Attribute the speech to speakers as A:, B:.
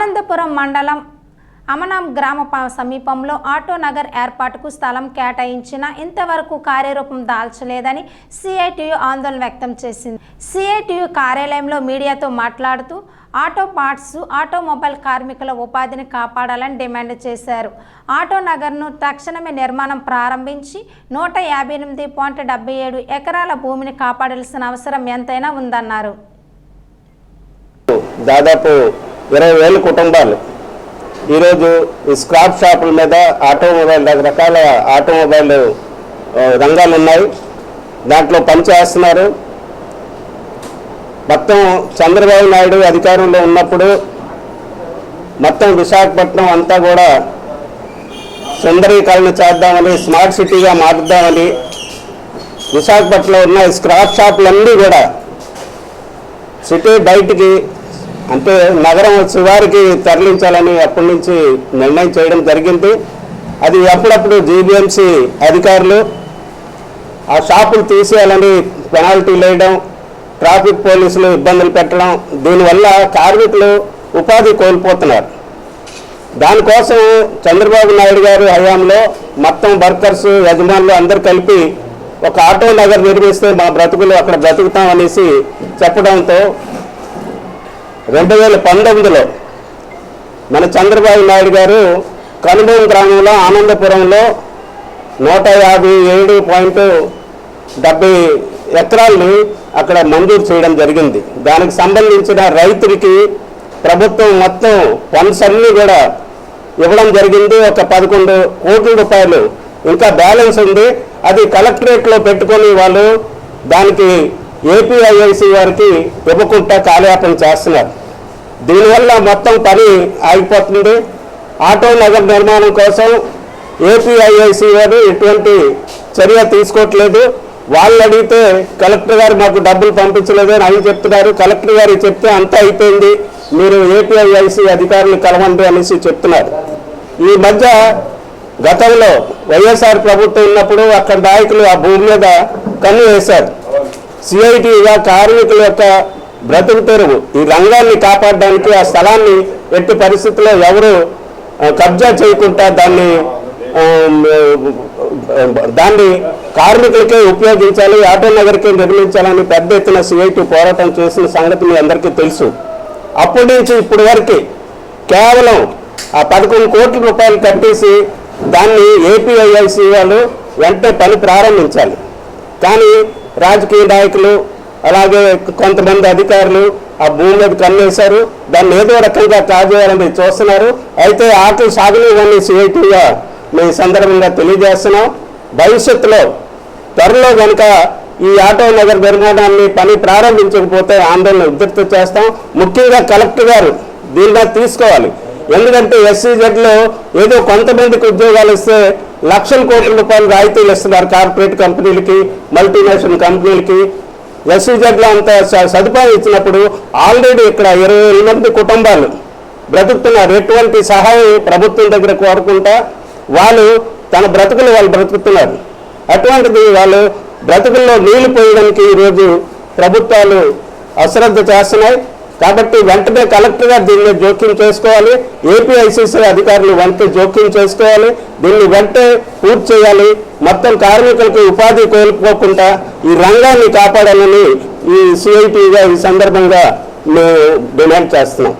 A: మండలం అమనాం గ్రామ సమీపంలో ఆటో నగర్ ఏర్పాటుకు స్థలం కేటాయించినా ఇంతవరకు కార్యరూపం దాల్చలేదని సిఐటియు ఆందోళన వ్యక్తం చేసింది. సిఐటియు కార్యాలయంలో మీడియాతో మాట్లాడుతూ ఆటో పార్ట్స్ ఆటోమొబైల్ కార్మికుల ఉపాధిని కాపాడాలని డిమాండ్ చేశారు. ఆటో నగర్ను తక్షణమే నిర్మాణం ప్రారంభించి నూట యాభై ఎనిమిది పాయింట్ డెబ్బై ఏడు ఎకరాల భూమిని కాపాడాల్సిన అవసరం ఎంతైనా ఉందన్నారు.
B: దాదాపు ఇరవై వేల కుటుంబాలు. ఈరోజు ఈ స్క్రాప్ షాపుల మీద ఆటోమొబైల్ రకరకాల ఆటోమొబైల్ రంగాలు ఉన్నాయి. దాంట్లో పనిచేస్తున్నారు మొత్తం చంద్రబాబు నాయుడు అధికారంలో ఉన్నప్పుడు మొత్తం విశాఖపట్నం అంతా కూడా సుందరీకరణ చేద్దామని స్మార్ట్ సిటీగా మారుద్దామని విశాఖపట్నంలో ఉన్న స్క్రాప్ షాపులన్నీ కూడా సిటీ బయటికి అంటే నగరం శివారికి తరలించాలని అప్పటి నుంచి నిర్ణయం చేయడం జరిగింది. అది అప్పుడప్పుడు జీబీఎంసీ అధికారులు ఆ షాపులు తీసేయాలని పెనాల్టీ వేయడం ట్రాఫిక్ పోలీసులు ఇబ్బందులు పెట్టడం దీనివల్ల కార్మికులు ఉపాధి కోల్పోతున్నారు. దానికోసం చంద్రబాబు నాయుడు గారు హయాంలో మొత్తం వర్కర్స్ యజమానులు అందరు కలిపి ఒక ఆటో నగర్ నిర్మిస్తే మా బ్రతుకులు అక్కడ బ్రతుకుతాం అనేసి చెప్పడంతో రెండు వేల పంతొమ్మిదిలో మన చంద్రబాబు నాయుడు గారు కనుమూరు గ్రామంలో ఆనందపురంలో నూట యాభై ఏడు పాయింట్ డెబ్బై ఎకరాల్ని అక్కడ మంజూరు చేయడం జరిగింది. దానికి సంబంధించిన రైతులకి ప్రభుత్వం మొత్తం ఫండ్స్ అన్నీ కూడా ఇవ్వడం జరిగింది. ఒక పదకొండు కోట్ల రూపాయలు. ఇంకా బ్యాలెన్స్ ఉంది. అది కలెక్టరేట్లో పెట్టుకొని వాళ్ళు దానికి ఏపీఐఐసి వారికి ఇవ్వకుండా కాలయాపన చేస్తున్నారు. దీనివల్ల మొత్తం పని ఆగిపోతుంది. ఆటో నగర్ నిర్మాణం కోసం ఏపీఐఐసి వారు ఎటువంటి చర్య తీసుకోవట్లేదు. వాళ్ళు అడిగితే కలెక్టర్ గారు మాకు డబ్బులు పంపించలేదు అని అవి చెప్తున్నారు. కలెక్టర్ గారు చెప్తే అంతా అయిపోయింది. మీరు ఏపీఐఐసి అధికారులు కలవండి అనేసి చెప్తున్నారు. ఈ మధ్య గతంలో వైఎస్ఆర్ ప్రభుత్వం ఉన్నప్పుడు అక్కడ నాయకులు ఆ భూమి మీద కన్ను వేశారు. సిఐటిగా కార్మికుల యొక్క బ్రతుకు తెరువు. ఈ రంగాన్ని కాపాడడానికి ఆ స్థలాన్ని ఎట్టి పరిస్థితుల్లో ఎవరు కబ్జా చేయకుండా దాన్ని దాన్ని కార్మికులకే ఉపయోగించాలి ఆటో నగర్కే నిర్మించాలని పెద్ద ఎత్తున సిఐటి పోరాటం చేసిన సంగతి మీ అందరికీ తెలుసు. అప్పటి నుంచి ఇప్పటి వరకు కేవలం ఆ పదకొండు కోట్ల రూపాయలు కట్టేసి దాన్ని ఏపీఐఐసి వాళ్ళు వెంటనే పని ప్రారంభించాలి. కానీ రాజకీయ నాయకులు అలాగే కొంతమంది అధికారులు ఆ భూమి మీద కన్నేశారు. దాన్ని ఏదో రకంగా కాజేయాలని చూస్తున్నారు. అయితే ఆటలు సాగలేవని సిఐటీగా. మీ సందర్భంగా తెలియజేస్తున్నాం. భవిష్యత్తులో త్వరలో కనుక ఈ ఆటో నగర్ నిర్మాణాన్ని పని ప్రారంభించకపోతే ఆందోళన ఉధృత చేస్తాం. ముఖ్యంగా కలెక్టర్ గారు దీని తీసుకోవాలి. ఎందుకంటే ఎస్సీజెడ్లో ఏదో కొంతమందికి ఉద్యోగాలు ఇస్తే లక్షల కోట్ల రూపాయలు రాయితీలు ఇస్తున్నారు కార్పొరేట్ కంపెనీలకి మల్టీనేషనల్ కంపెనీలకి. ఎస్సీజెడ్లో అంత సదుపాయం ఇచ్చినప్పుడు ఆల్రెడీ ఇక్కడ ఇరవై మంది కుటుంబాలు బ్రతుకుతున్నారు. ఎటువంటి సహాయం ప్రభుత్వం దగ్గర కోరుకుంటా వాళ్ళు తన బ్రతుకులు వాళ్ళు బ్రతుకుతున్నారు. అటువంటిది వాళ్ళు బ్రతుకుల్లో నీళ్ళు పోయడానికి ఈరోజు ప్రభుత్వాలు అశ్రద్ధ చేస్తున్నాయి. కాబట్టి వెంటనే కలెక్టర్ గారు దీన్ని జోక్యం చేసుకోవాలి. ఏపీఐసీసీ అధికారులు వెంటనే జోక్యం చేసుకోవాలి. దీన్ని వెంటనే పూర్తి చేయాలి. మొత్తం కార్మికులకు ఉపాధి కోల్పోకుండా ఈ రంగాన్ని కాపాడాలని ఈ సిఐటిగా ఈ సందర్భంగా మేము డిమాండ్ చేస్తున్నాం.